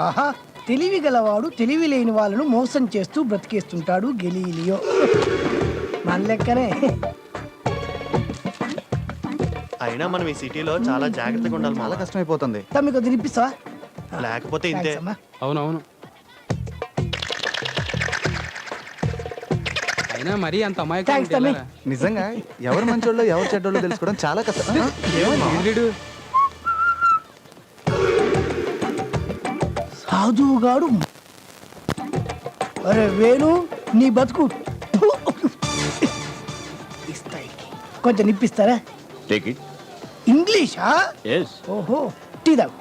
ఆహా తెలివి గలవాడు తెలివి లేని వాళ్ళను మోసం చేస్తూ బ్రతికేస్తుంటాడు గెలీలియో. మన లెక్కనే అయినా మనం ఈ సిటీలో చాలా జాగ్రత్తగా ఉండాలి చాలా మామ కష్టమైపోతుంది. తమ్మి కొద్దిగా తినిపిస్తావా లేకపోతే ఇంతే. థాంక్స్ అమ్మా. అవునవును. అయినా మరీ అంత అమాయకం Thanks, తమ్మి. నిజంగా ఎవరు మంచోళ్ళో ఎవరు చెడ్డోళ్ళో తెలుసుకోవడం చాలా కష్టం. సాధువుగాడు అరే వేణు నీ బతుకు. ఇస్తాయి కొంచెం నిప్పిస్తారా? టేక్ ఇట్ ఇంగ్లీషా? ఎస్ ఓహో టీ తాగు.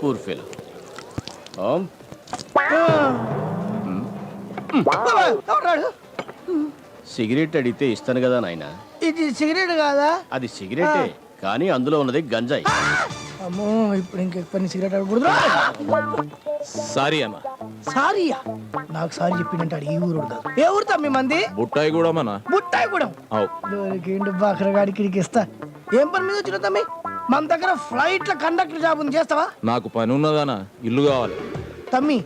పూర్ ఫెలో ఎవరాడు? సిగరెట్ అడిగితే ఇస్తాను కదా నాయన. ఇది సిగరెట్ కాదా? అది సిగరెటే కానీ అందులో ఉన్నది గంజాయి. అమ్మో ఇప్పుడు ఇంకెక్కువ సిగరెట్ అడగకూడదు. సారీ అన్న సారీయా? నాకు సారీ చెప్పిందంటాడు ఈ ఊరు కాదు. ఏ ఊరు తమ్మి మంది? బుట్టాయి కూడా మన బుట్టాయి కూడా దొరికిండు బాకరగాడికి ఇడికి ఇస్తా. ఏం పని మీద వచ్చిన తమ్మి? మన దగ్గర ఫ్లైట్ల కండక్టర్ జాబ్ ఉంది చేస్తావా? నాకు పని ఉన్నదానా ఇల్లు కావాలి. తమ్మి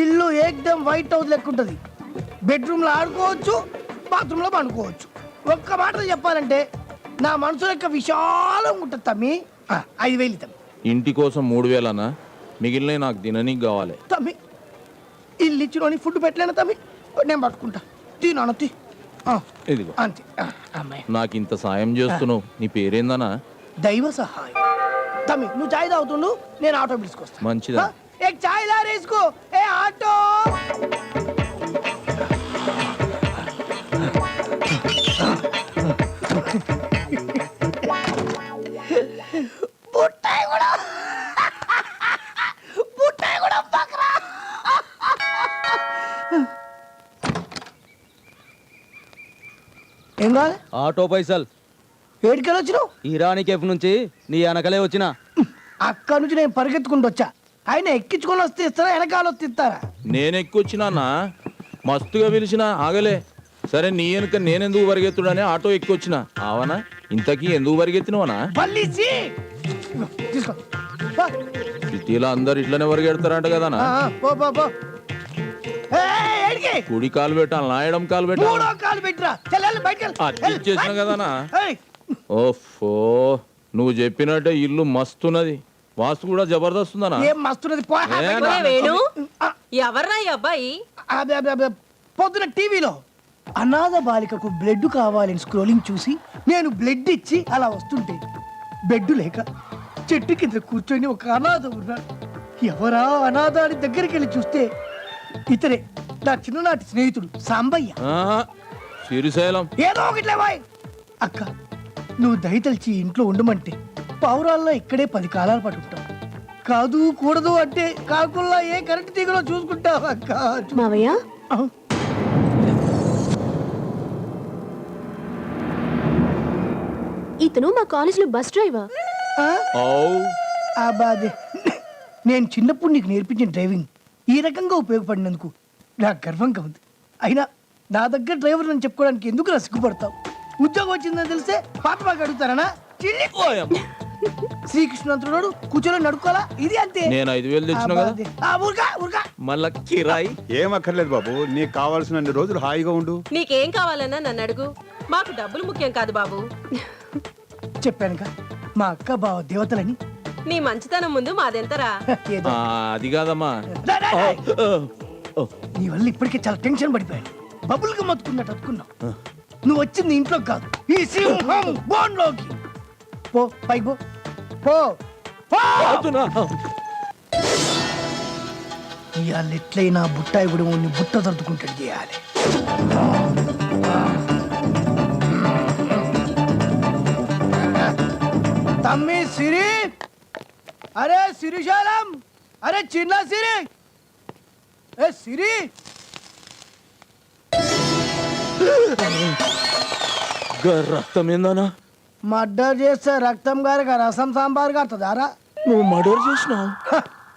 ఇల్లు ఏకదం వైట్ హౌస్ లెక్క ఉంటుంది బెడ్రూమ్లో ఆడుకోవచ్చు బాత్రూంలో పండుకోవచ్చు. ఒక్క మాట చెప్పాలంటే నా మనసు యొక్క విశాలం ఉంటుంది తమ్మి. ఐదు వేలు తమ్మి ఇంటి కోసం మూడు వేలనా? మిగిలిన నాకు తిననీకి కావాలి. తమ్మి ఇల్లు ఇచ్చిన ఫుడ్ పెట్టలేను తమ్మి? నేను పట్టుకుంటా. తినను తీ. ఆ, ఇదిగో. అంతే. అమ్మాయి. నాకు ఇంత సాయం చేస్తున్నావు. నీ పేరేందనా దైవ సహాయం. తమ్మి నువ్వు చాయ్ తాగుతుండు నేను ఆటో పిలుచుకొస్తా. మంచిదా. ఏ చాయ్ దారేసుకో ఏ ఆ ఆటో పైసల్. ఏడికెళ్ళి వచ్చినావు? ఇరానీ కేఫ్ నుంచి నీ వెనకలే వచ్చిన. అక్కడ నుంచి నేను పరిగెత్తుకుంటూ వచ్చా. ఆయన ఎక్కించుకొని వస్తే ఇస్తారా వెనకాల వస్తే ఇస్తారా? నేను ఎక్కువచ్చినా మస్తుగా పిలిచిన ఆగలే. సరే నీ వెనుక నేనెందుకు పరిగెత్తుడని ఆటో ఎక్కువచ్చిన ఆవనా? ఇంతకీ ఎందుకు పరిగెత్తినవనా? పల్లీసి తీసుకో. పో. సిటీలో అందరు ఇట్లనే పరిగెడతారంట కదనా కుడి కాలు పెట్టాలి నాయడం కాలు పెట్టాలి మూడో కాలు పెట్టిరా. చెల్లెలు బయటకెళ్ళి అది ఇచ్చేసిన కదనా? ఏయ్, ఓఫో నువ్వు చెప్పినట్టే ఇల్లు మస్తున్నది. వాస్తు కూడా జబర్దస్త్ ఉందనా ఏం మస్తున్నది? పో. ఏ, బయటికి. నా- వేణు ఆ, ఎవర్రా ఈ అబ్బాయి? అబ్బే, అబ్బే, అబ్బే. పొద్దున టీవీలో అనాథ బాలికకు బ్లడ్ కావాలని స్క్రోలింగ్ చూసి నేను బ్లడ్ ఇచ్చి అలా వస్తుంటే బెడ్ లేక చెట్టు కింద కూర్చొని ఒక అనాథ ఉన్నాడు. ఎవరా అనాథ అని దగ్గరికి వెళ్ళి చూస్తే ఇతరే. నా చిన్ననాటి స్నేహితుడు సాంబయ్య. ఆ, శ్రీశైలం ఏదో ఒకట్లే బాయ్. అక్క నువ్వు దయతలిచి ఇంట్లో ఉండమంటే పావురాల్లో ఇక్కడే పది కాలాలు పాటు ఉంటావు. కాదు కూడదు అంటే కాకుల్లా ఏ కరెంట్ తీగలో చూసుకుంటావు అక్క? మావయ్య? ఇతను మా కాలేజీలో బస్ డ్రైవర్. ఆ? నేను చిన్నప్పుడు నీకు నేర్పించిన డ్రైవింగ్. ఈ రకంగా ఉపయోగపడినందుకు నాకు గర్వంగా ఉంది. అయినా నా దగ్గర డ్రైవర్ అని చెప్పుకోవడానికి ఎందుకు సిగ్గుపడతావు? ఉద్యోగం వచ్చిందని తెలిస్తే పాట బాగా అడుగుతారనా? చిల్లి శ్రీకృష్ణంతుడు కూర్చొని నడుకోవాలా? ఇది అంతే. నేను ఐదు వేలు తెచ్చిన కదా? మళ్ళా కిరాయి. ఏం అక్కర్లేదు బాబు నీకు కావాల్సిన రోజులు హాయిగా ఉండు. నీకేం కావాలన్నా నన్ను అడుగు. మాకు డబ్బులు ముఖ్యం కాదు బాబు. చెప్పానుగా మా అక్క బావ దేవతలని నీ మంచితనం ముందు మాదెంతరా? ఏదో? అది కాదమ్మా. రా, రా, రా. ఓ, ఓ. నీ వల్ల ఇప్పటికే చాలా టెన్షన్ పడిపోయాను. బబుల్గా మత్తుకున్నట్టు అతుకున్నావు నువ్వు వచ్చింది ఇంట్లో కాదు ఈ సింహం బోన్లోకి. పో పైకి పో. పో పో! అవుతున్నా. ఇవాళ ఎట్లయినా బుట్టాయి కూడా ఉన్ని బుట్ట తరుచుకుంటాడు చేయాలి. తమ్మి సిరి! అరే సిరిశాలం అరే చిన్న సిరి! ఏ సిరి! రక్తం ఏందనా మర్డర్ చేస్తే రక్తం గారికి రసం సాంబార్ కడుతుందారా నువ్వు మర్డర్ చేసినావు?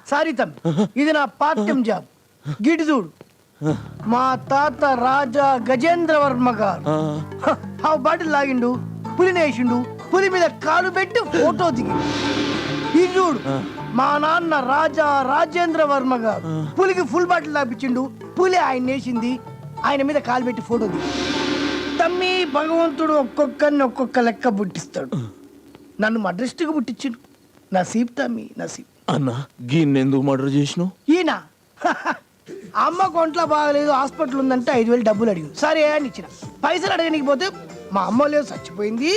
సారీ తమ్మి. ఇది నా పార్ట్ టైం జాబ్. గిటి చూడు. మా తాత రాజా గజేంద్ర వర్మ గారు. ఆ. బాటిల్ లాగిండు పులినేసిండు పులి మీద కాలు పెట్టి ఫోటో దిగి ఇది చూడు. మా నాన్న రాజా రాజేంద్ర వర్మ గారు పులికి ఫుల్ బాటిల్ లాపించిండు పులి ఆయన వేసింది ఆయన మీద కాలు పెట్టి ఫోటో తమ్మి భగవంతుడు ఒక్కొక్కరిని ఒక్కొక్క లెక్క పుట్టిస్తాడు. నన్ను మడ్రిస్ట్గా పుట్టించిండు. నసీబ్ తమ్మి నసీబ్ అన్న గీన్ని ఎందుకు మర్డర్ చేసినావు? ఈయన? అమ్మ ఒంట్లో బాగలేదు హాస్పిటల్ ఉందంటే ఐదు వేలు డబ్బులు అడిగి సరే అని ఇచ్చిన. పైసలు అడగనికి పోతే మా అమ్మ లేదు చచ్చిపోయింది.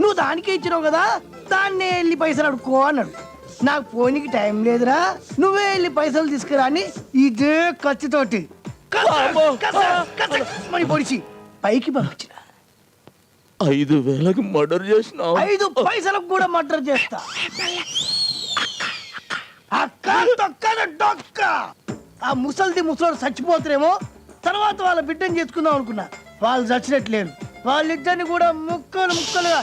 నువ్వు దానికే ఇచ్చినావు కదా? దాన్నే వెళ్ళి పైసలు అడుక్కో అన్నాడు. నాకు పోనీకి టైం లేదురా నువ్వే వెళ్ళి పైసలు తీసుకురా అని ఇదే ఖర్చుతోటి మరి పొడిచి పైకి పంపించిన ఐదు వేలకు మర్డర్ చేసినావు ఐదు పైసలకు కూడా మర్డర్ చేస్తా. అక్క తొక్కన డొక్క. ఆ ముసలిది ముసలోడు చచ్చిపోతారేమో తర్వాత వాళ్ళ బిడ్డను చేసుకుందాం అనుకున్నా. వాళ్ళు చచ్చినట్లేరు. వాళ్ళిద్దరిని కూడా ముక్కలు ముక్కలుగా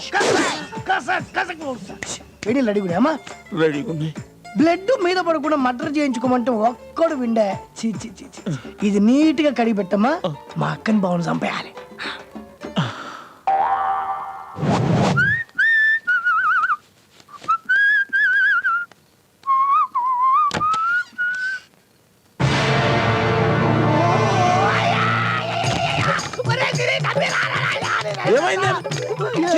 రెడీగా బ్లడ్ మీద పడకుండా మర్డర్ చేయించుకోమంటే ఒక్కడు విండే. చీ చీ చీ. ఇది నీట్గా కడిగి పెట్టమ్మా. మా అక్కని బాగుంది చంపేయాలి.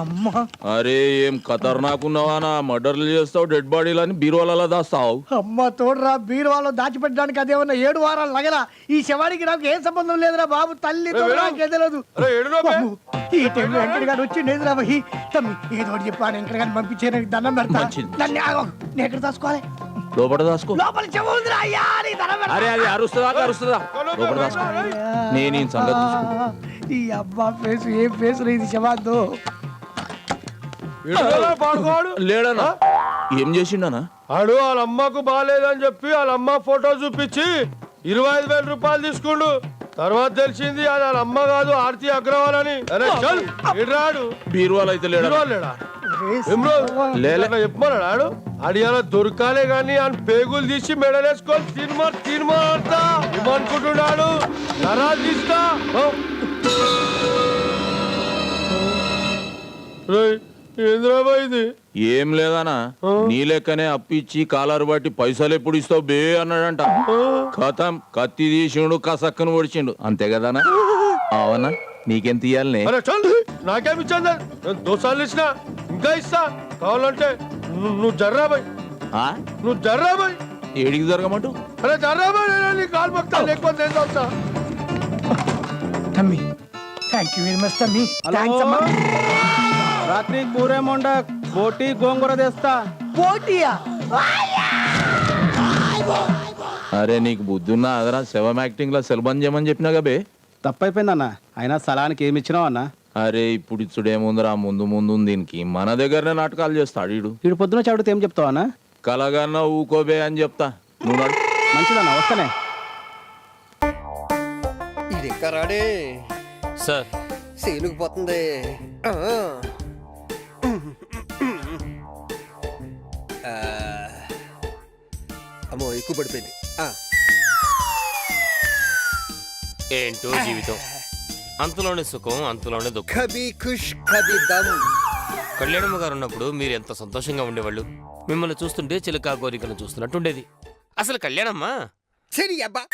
అమ్మా. అరే ఏం ఖతర్నాకున్నావా నా? మర్డర్లు చేస్తావు డెడ్ బాడీలని బీరువాలలో దాస్తావు. అమ్మ తోడురా బీరువాలో దాచిపెట్టడానికి అదేమన్నా ఏడు వారాలు లగరా ఈ శవానికి నాకు ఏం సంబంధం లేదురా బాబు తల్లి తెలియదు బాబు, ఈ టైంలో వెంకట గారు వచ్చి లేదురా బహి తమ్మి ఏదో చెప్పాను వెంకట గారిని పంపించే దండం పెడతా. ఆగు. నేను ఎక్కడ దాచుకోవాలి? లోపల దాసుకో లోపల చెవు ఉందిరా అయ్యా దండం పెడతా. అరే అది అరుస్తుందా అరుస్తుందా? లోపల దాసుకో నేను ఈ సంగతి చూసుకుంటా. ఈ అబ్బా ఫేస్ ఏ ఫేస్ ఇది శవాద్దు లేడనా? ఏం చేసిండనా? ఆడు వాళ్ళ అమ్మకు బాగాలేదని చెప్పి వాళ్ళ అమ్మ ఫోటో చూపించి ఇరవై ఐదు వేల రూపాయలు తీసుకుండు. తర్వాత తెలిసింది అది వాళ్ళ అమ్మ కాదు ఆర్తి అగ్రవాల్ అని. అరే చల్ ఇడ్రాడు బీరువాలో అయితే లేడా? లేడా? ఏమ్రో? లేలే. అట్లా చెప్పమన్నాడు ఆడు? అడియాల దొరకాలే గాని ఆయన పేగులు తీసి మెడలేసుకొని తినుమా తినుమా అంతా ఏమనుకుంటున్నాడు? నరాలు తీస్తా ఇది? ఏం లేదనా నీ లెక్కనే అప్పిచ్చి కాలరు బట్టి పైసలు ఎప్పుడు ఇస్తావు బే అన్నాడంట. కథం కత్తి తీసిండు కసక్కను పొడిచిండు అంతే కదనా అవునా? నీకెంత ఇయ్యాలనే అరే చల్ నాకేం ఇచ్చాను నేను దోసాలు ఇచ్చిన. ఇంకా ఇస్తా. కావాలంటే నువ్వు నువ్వు జర్రా బాయ్. ఆ? నువ్వు జర్రా బాయ్. ఏడికి జరగమంటూ? అరే జర్రా బాయ్ నేను నీ కాలు పక్తా లేకపోతే నేను. తమ్మి థ్యాంక్ యూ వెరీ మచ్ తమ్మి. థ్యాంక్స్ అమ్మా. రాత్రి కూరేమొండ బోటి గోంగూర తెస్తా. పోటీయా? అరే నీకు బుద్ధున్నా అదరా శవం యాక్టింగ్లో సెలబన్ చేయమని చెప్పినా బే. తప్పైపోయిందన్న. అయినా స్థలానికి ఏమి ఇచ్చినావు అన్న? అరే ఇప్పుడు ఇచ్చుడేముందిరా? ముందు ముందు ఉంది దీనికి. మన దగ్గరనే నాటకాలు చేస్తాడు ఈడు వీడు పొద్దున చవిడితే ఏం చెప్తావు అన్న? కలగన్నా ఊకోబే అని చెప్తా. నువ్వు నడు. మంచిదన్న వస్తానే. ఇది ఇంకా రాడే? సార్. ఆ. ఆ. అమ్మో ఎక్కువ పడిపోయింది. ఆ. ఏంటో జీవితం. అంతలోనే సుఖం అంతలోనే దుఃఖం. కభీ ఖుష్ కభీ దమ్. కళ్యాణమ్మ గారు ఉన్నప్పుడు మీరు ఎంత సంతోషంగా ఉండేవాళ్ళు? మిమ్మల్ని చూస్తుంటే చిలకా కోరికను చూస్తున్నట్టు ఉండేది అసలు కళ్యాణమ్మ? సరి అబ్బా.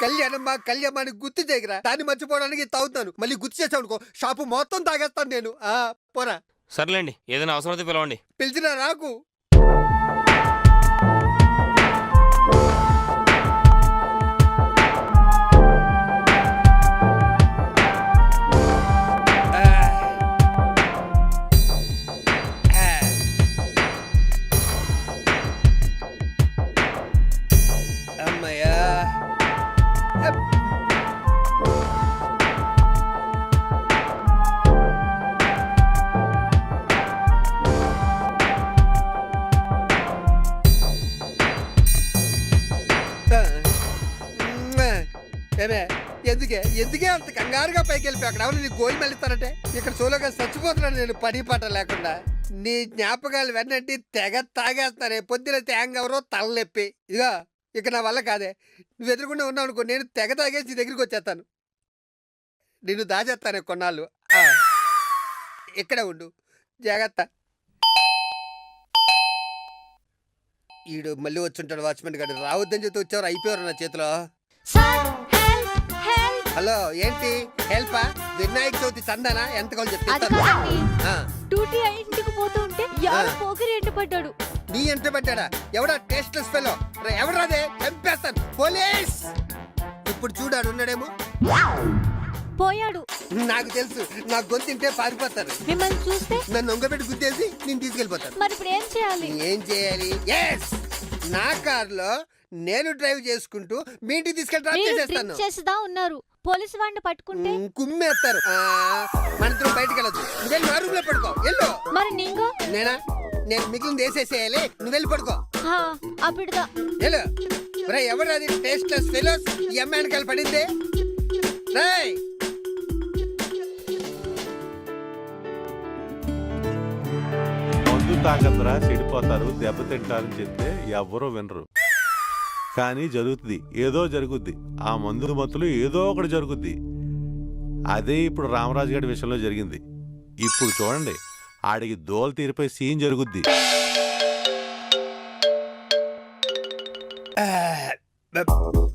కళ్యాణమ్మ కళ్యాణాన్ని గుర్తు చేయగరా? దాన్ని మర్చిపోవడానికి తాగుతాను మళ్ళీ గుర్తు చేసావు అనుకో షాపు మొత్తం తాగేస్తాను నేను. ఆ పోరా. సర్లేండి ఏదైనా అవసరమైతే పిలవండి. పిలిచినా నాకు ఏమే ఎందుకే? ఎందుకే అంత కంగారుగా పైకి వెళ్ళిపోయి అక్కడ? ఎవరు నీ గోల్ మళ్ళీతానంటే ఇక్కడ సోలోగా చచ్చిపోతున్నాను నేను పని పాట లేకుండా. నీ జ్ఞాపకాలు వెన్నంటి తెగ తాగేస్తానే పొద్దున తేంగవరో తలనొప్పి. ఇదిగా ఇక నా వల్ల కాదే. నువ్వు ఎదురుకుండా ఉన్నావు అనుకో నేను తెగ తాగేసి నీ దగ్గరికి వచ్చేస్తాను. నిన్ను దాచేస్తానే కొన్నాళ్ళు. ఇక్కడే ఉండు. జాగ్రత్త. ఈడు మళ్ళీ వచ్చుంటాడు వాచ్మెన్ గారు రావద్దని చెప్తే వచ్చారు అయిపోయారు నా చేతిలో. హలో ఏంటి? హెల్పా? వినాయక చవితి చందనా ఎంత కావాలి చెప్తాను నీ ఎంత పడ్డాడా ఎవడా టేస్ట్లెస్ ఫెలో. చంపేస్తాను పోలీస్! ఇప్పుడు చూడాడు ఉన్నాడేమో. పోయాడు. నాకు తెలుసు నా గొంతు తింటే పారిపోతారు. మిమ్మల్ని చూస్తే? నన్ను ఒంగబెట్టి గుద్దేసి నేను తీసుకెళ్ళిపోతాను. మరి ఇప్పుడు ఏం చేయాలి? ఏం చేయాలి? ఎస్ నా కార్లో నేను డ్రైవ్ చేసుకుంటూ మీ ఇంటికి తీసుకెళ్ళి డ్రాప్ చేసేస్తాను. చేసేదా ఉన్నారు? పోలీసు వాడిని పట్టుకుంటే? కుమ్మేస్తారు. ఆ, మన ఇద్దరం బయటికి వెళ్ళదు నువ్వు వెళ్ళి నా రూమ్లో పడుకో. వెళ్ళు. మరి నీంగో? నేనా? నేను మిగిలింది వేసేసేయాలి. నువ్వు వెళ్ళి పడుకో. వెళ్ళు. రే ఎవరు అది? టేస్ట్లెస్ ఫెలోస్ ఈ వెనకాల పడింది? రే మందు తాగద్రా చెడిపోతారు దెబ్బతింటారని చెప్తే ఎవరో వినరు. కానీ జరుగుతుంది ఏదో జరుగుద్ది. ఆ మందు మత్తులు ఏదో ఒకటి జరుగుద్ది. అదే ఇప్పుడు రామరాజు గారి విషయంలో జరిగింది. ఇప్పుడు చూడండి ఆడికి దోలు తీరిపోయి సీన్ జరుగుద్ది. అమ్మా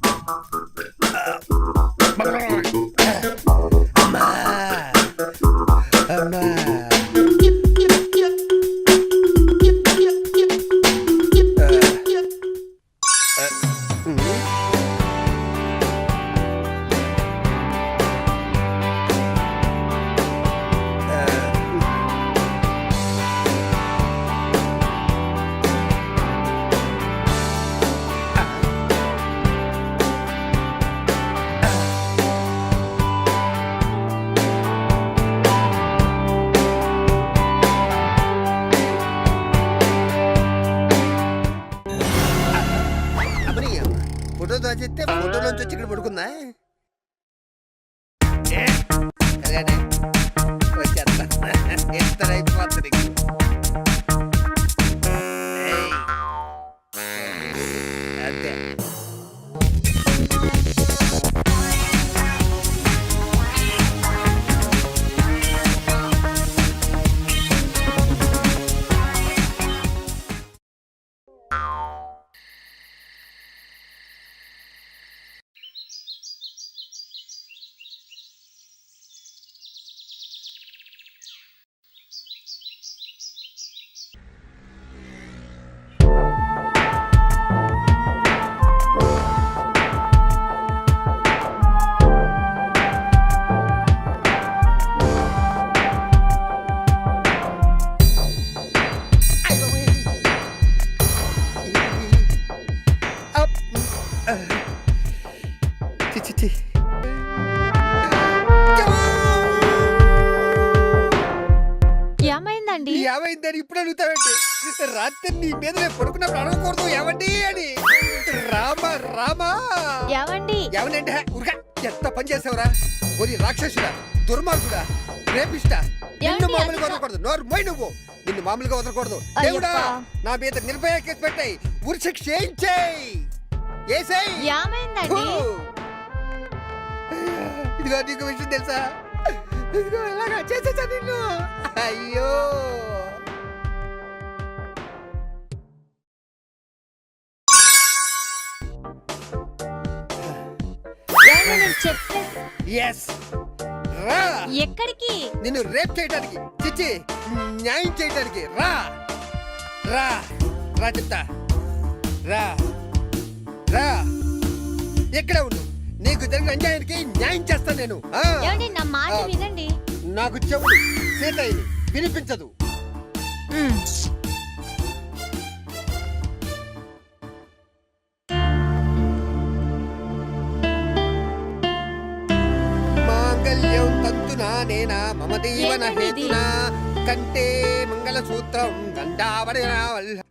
వచ్చి ఇక్కడ పడుకుందా? రాత్రి నీ మీద నేను పడుకున్నప్పుడు అడగకూడదు ఏమండి అని. రామ రామా. ఏమండి ఏమనంటే ఉరగా ఎంత పని చేసావురా? ఒరి రాక్షసుడా దుర్మార్గుడా రేపిష్ట నిన్ను మామూలుగా వదలకూడదు. నోరు మోయి నువ్వు. నిన్ను మామూలుగా వదలకూడదు. దేవుడా నా మీద నిర్భయ కేసు పెట్టాయి. ఉరి శిక్ష చేయించేయ్. ఏసేయ్. ఏమైందండి? ఇదిగో నీకు విషయం తెలుసా? ఇదిగో ఇలాగా చేసేసా నిన్ను. అయ్యో. ఎస్ రా. ఎక్కడికి? నిన్ను రేప్ చేయడానికి చిచ్చి న్యాయం చేయడానికి రా. రా. రా చెప్తా. రా. రా. ఎక్కడ ఉండు? నీకు జరిగిన అన్యాయానికి న్యాయం చేస్తాను నేను. ఏమండి నా మాట. వినండి. నాకు చెవుడు సీతయ్యని వినిపించదు. తంతునా నేనా మమ దీవన? హేతునా? కంటే మంగళ సూత్రం గండావరి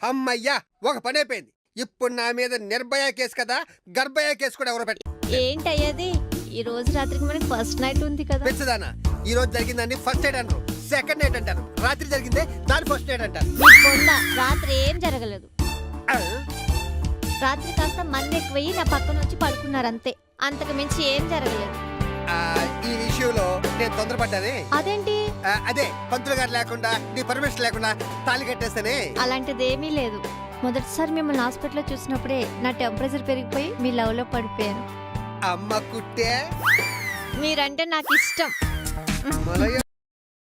అమ్మయ్యా ఒక పని అయిపోయింది. ఇప్పుడు నా మీద నిర్భయ కేసు కదా గర్భయ కేసు కూడా ఎవరు పెట్ట? ఏంటి అయ్యేది ఈ రోజు రాత్రికి మనకి ఫస్ట్ నైట్ ఉంది కదా. పెంచదానా ఈ రోజు జరిగిందని ఫస్ట్ నైట్ అంటారు. సెకండ్ నైట్ అంటారు. రాత్రి జరిగిందే దాని ఫస్ట్ నైట్ అంటారు. రాత్రి ఏం జరగలేదు. రాత్రి కాస్త మంది ఎక్కువయ్యి నా పక్కన వచ్చి పడుకున్నారు అంతే. అంతకు మించి ఏం జరగలేదు. ఈ విషయంలో నేను తొందరపడ్డానే. అదేంటి? ఆ, అదే పంతులు గారు లేకుండా నీ పర్మిషన్ లేకుండా తాళి కట్టేస్తానే. అలాంటిది ఏమీ లేదు. మొదటిసారి మిమ్మల్ని హాస్పిటల్లో చూసినప్పుడే నా టెంపరేచర్ పెరిగిపోయి మీ లవ్లో పడిపోయాను. అమ్మ కుట్టే. మీరంటే నాకు ఇష్టం మలయ.